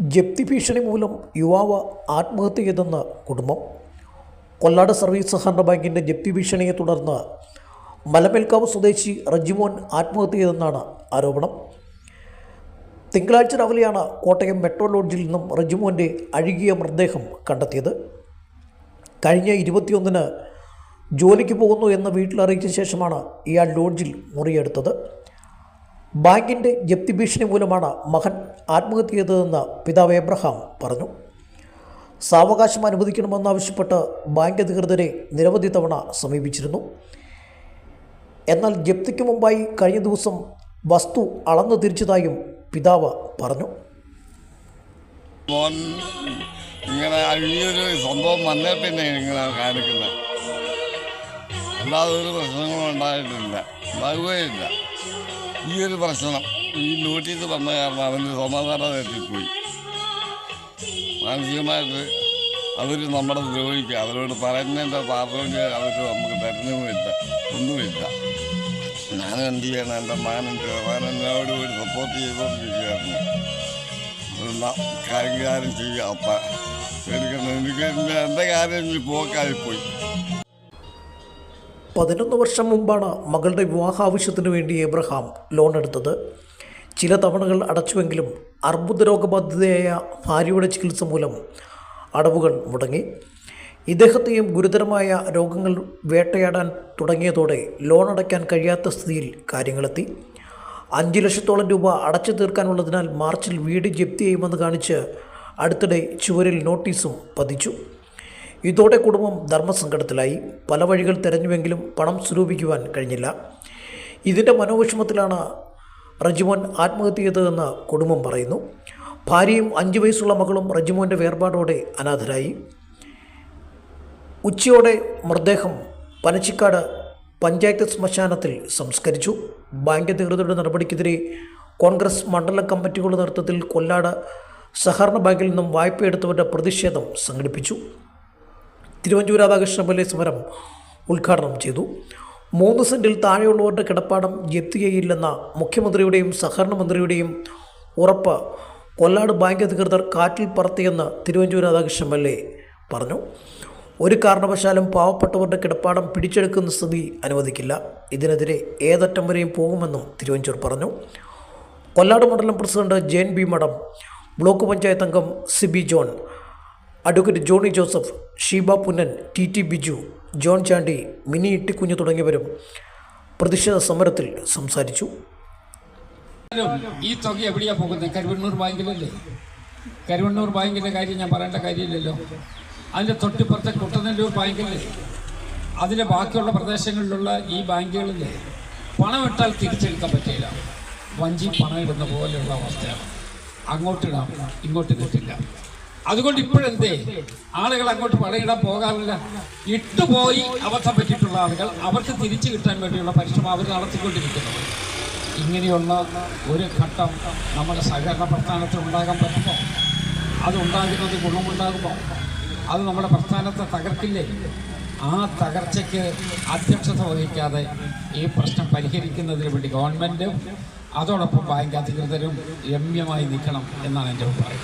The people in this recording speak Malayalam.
ജപ്തി ഭീഷണി മൂലം യുവാവ് ആത്മഹത്യ ചെയ്തെന്ന് കുടുംബം. കൊല്ലാട് സർവീസ് സഹകരണ ബാങ്കിന്റെ ജപ്തി ഭീഷണിയെ തുടർന്ന് മലമേൽക്കാവ് സ്വദേശി റജിമോൻ ആത്മഹത്യ ചെയ്തെന്നാണ് ആരോപണം. തിങ്കളാഴ്ച രാവിലെയാണ് കോട്ടയം മെട്രോ ലോഡ്ജിൽ നിന്നും റജിമോന്റെ അഴുകിയ മൃതദേഹം കണ്ടെത്തിയത്. കഴിഞ്ഞ ഇരുപത്തിയൊന്നിന് ജോലിക്ക് പോകുന്നു എന്ന് വീട്ടിൽ അറിയിച്ച ശേഷമാണ് ഇയാൾ ലോഡ്ജിൽ മുറിയെടുത്തത്. ബാങ്കിന്റെ ജപ്തി ഭീഷണി മൂലമാണ് മകൻ ആത്മഹത്യ ചെയ്തതെന്ന് പിതാവ് എബ്രഹാം പറഞ്ഞു. സാവകാശം അനുവദിക്കണമെന്നാവശ്യപ്പെട്ട് ബാങ്ക് അധികൃതരെ നിരവധി തവണ സമീപിച്ചിരുന്നു. എന്നാൽ ജപ്തിക്ക് മുമ്പായി കഴിഞ്ഞ ദിവസം വസ്തു അളന്നു തിരിച്ചതായും പിതാവ് പറഞ്ഞു. ഇങ്ങനെ ഈ ഒരു സംഭവം വന്നേ പിന്നെ ഇങ്ങനെ കാണിക്കുന്നത് അല്ലാതെ പ്രശ്നങ്ങളും ഉണ്ടായിട്ടില്ല. ഉണ്ടാകുകയില്ല ഈ ഒരു പ്രശ്നം ഈ നോട്ടീസ് വന്ന കാരണം അവന് സമാധാനം തെറ്റിപ്പോയി. മാനസികമായിട്ട് അവർ നമ്മുടെ ദ്രോഹിക്കുക അവരോട് പറയുന്നതിന്റെ താല്പര്യം അവർ നമുക്ക് തരുന്നുമില്ല ഒന്നുമില്ല. ഞാൻ എന്ത് ചെയ്യണം? എന്റെ മകനുണ്ട് മകൻ കൂടി സപ്പോർട്ട് ചെയ്തുകൊണ്ടിരിക്കുകയായിരുന്നു. കാര്യം ചെയ്യുക അപ്പ എനിക്ക് എനിക്ക് എന്റെ കാര്യം പോക്കായിപ്പോയി. പതിനൊന്ന് വർഷം മുമ്പാണ് മകളുടെ വിവാഹ ആവശ്യത്തിന് വേണ്ടി എബ്രഹാം ലോൺ എടുത്തത്. ചില തവണകൾ അടച്ചുവെങ്കിലും അർബുദ രോഗബാധിതയായ ഭാര്യയുടെ ചികിത്സ മൂലം അടവുകൾ മുടങ്ങി. ഇദ്ദേഹത്തെയും ഗുരുതരമായ രോഗങ്ങൾ വേട്ടയാടാൻ തുടങ്ങിയതോടെ ലോൺ അടയ്ക്കാൻ കഴിയാത്ത സ്ഥിതിയിൽ കാര്യങ്ങളെത്തി. അഞ്ച് ലക്ഷത്തോളം രൂപ അടച്ചു തീർക്കാനുള്ളതിനാൽ മാർച്ചിൽ വീട് ജപ്തി ചെയ്യുമെന്ന് കാണിച്ച് അടുത്തിടെ ചുവരിൽ നോട്ടീസും പതിച്ചു. ഇതോടെ കുടുംബം ധർമ്മസങ്കടത്തിലായി. പല വഴികൾ തിരഞ്ഞുവെങ്കിലും പണം സ്വരൂപിക്കുവാൻ കഴിഞ്ഞില്ല. ഇതിന്റെ മനോവിഷമത്തിലാണ് റജിമോൻ ആത്മഹത്യ ചെയ്തതെന്ന് കുടുംബം പറയുന്നു. ഭാര്യയും അഞ്ച് വയസ്സുള്ള മകളും റജിമോന്റെ വേർപാടോടെ അനാഥരായി. ഉച്ചയോടെ മൃതദേഹം പനച്ചിക്കാട് പഞ്ചായത്ത് ശ്മശാനത്തിൽ സംസ്കരിച്ചു. ബാങ്ക് അധികൃതരുടെ നടപടിക്കെതിരെ കോൺഗ്രസ് മണ്ഡല കമ്മിറ്റികളുടെ നേതൃത്വത്തിൽ കൊല്ലാട് സഹകരണ ബാങ്കിൽ നിന്നും വായ്പയെടുത്തവരുടെ പ്രതിഷേധം സംഘടിപ്പിച്ചു. തിരുവഞ്ചൂർ രാധാകൃഷ്ണൻ സമരം ഉദ്ഘാടനം ചെയ്തു. മൂന്ന് സെന്റിൽ താഴെയുള്ളവരുടെ കിടപ്പാടം എത്തുകയില്ലെന്ന മുഖ്യമന്ത്രിയുടെയും സഹകരണ മന്ത്രിയുടെയും ഉറപ്പ് കൊല്ലാട് ബാങ്ക് അധികൃതർ കാറ്റിൽ പറത്തിയെന്ന് തിരുവഞ്ചൂർ രാധാകൃഷ്ണൻ എം പറഞ്ഞു. ഒരു കാരണവശാലും പാവപ്പെട്ടവരുടെ കിടപ്പാടം പിടിച്ചെടുക്കുന്ന സ്ഥിതി അനുവദിക്കില്ല. ഇതിനെതിരെ ഏതറ്റം വരെയും പോകുമെന്നും തിരുവഞ്ചൂർ പറഞ്ഞു. കൊല്ലാട് മണ്ഡലം പ്രസിഡന്റ് ജെൻ ബി മഠം ബ്ലോക്ക് പഞ്ചായത്ത് അംഗം Siby John advocate Johny Joseph Sheeba Punnen T T Biju John Chandy Mini Ittikunju തുടങ്ങിയവരും പ്രതിഷേധ സമരത്തിൽ സംസാരിച്ചു. ഈ തുക എവിടെയാ പോകുന്നത്? കരുവണ്ണൂർ ബാങ്കിലല്ലേ? കരുവണ്ണൂർ ബാങ്കിന്റെ കാര്യം ഞാൻ പറയേണ്ട കാര്യമില്ലല്ലോ. അതിന്റെ തൊട്ടിപ്പുറത്തെ കുട്ടനെല്ലൂർ ബാങ്കില്ലേ അതിന്റെ ബാക്കിയുള്ള പ്രദേശങ്ങളിലുള്ള ഈ ബാങ്കുകളില്ലേ പണം ഇട്ടാൽ തിരിച്ചെടുക്കാൻ പറ്റില്ല. വഞ്ചി പണം ഇടുന്ന പോലെയുള്ള അവസ്ഥയാണ്. അങ്ങോട്ടിടാം ഇങ്ങോട്ട് കിട്ടില്ല. അതുകൊണ്ട് ഇപ്പോഴെന്തേ? ആളുകൾ അങ്ങോട്ട് പണയിടാൻ പോകാറില്ല. ഇട്ടുപോയി അവസ്ഥ പറ്റിയിട്ടുള്ള ആളുകൾ അവർക്ക് തിരിച്ചു കിട്ടാൻ വേണ്ടിയുള്ള പരിശ്രമം അവർ നടത്തിക്കൊണ്ടിരിക്കുന്നത് ഇങ്ങനെയുള്ള ഒരു ഘട്ടം നമ്മുടെ സഹകരണ പ്രസ്ഥാനത്തിൽ ഉണ്ടാകാൻ പറ്റുമോ? അതുണ്ടാകുന്നത് ഗുണമുണ്ടാകുമോ? അത് നമ്മുടെ പ്രസ്ഥാനത്തെ തകർക്കില്ലേ? ആ തകർച്ചയ്ക്ക് അധ്യക്ഷത വഹിക്കാതെ ഈ പ്രശ്നം പരിഹരിക്കുന്നതിന് വേണ്ടി ഗവൺമെന്റും അതോടൊപ്പം ബാങ്ക് അധികൃതരും രമ്യമായി നിൽക്കണം എന്നാണ് എന്റെ അഭിപ്രായം.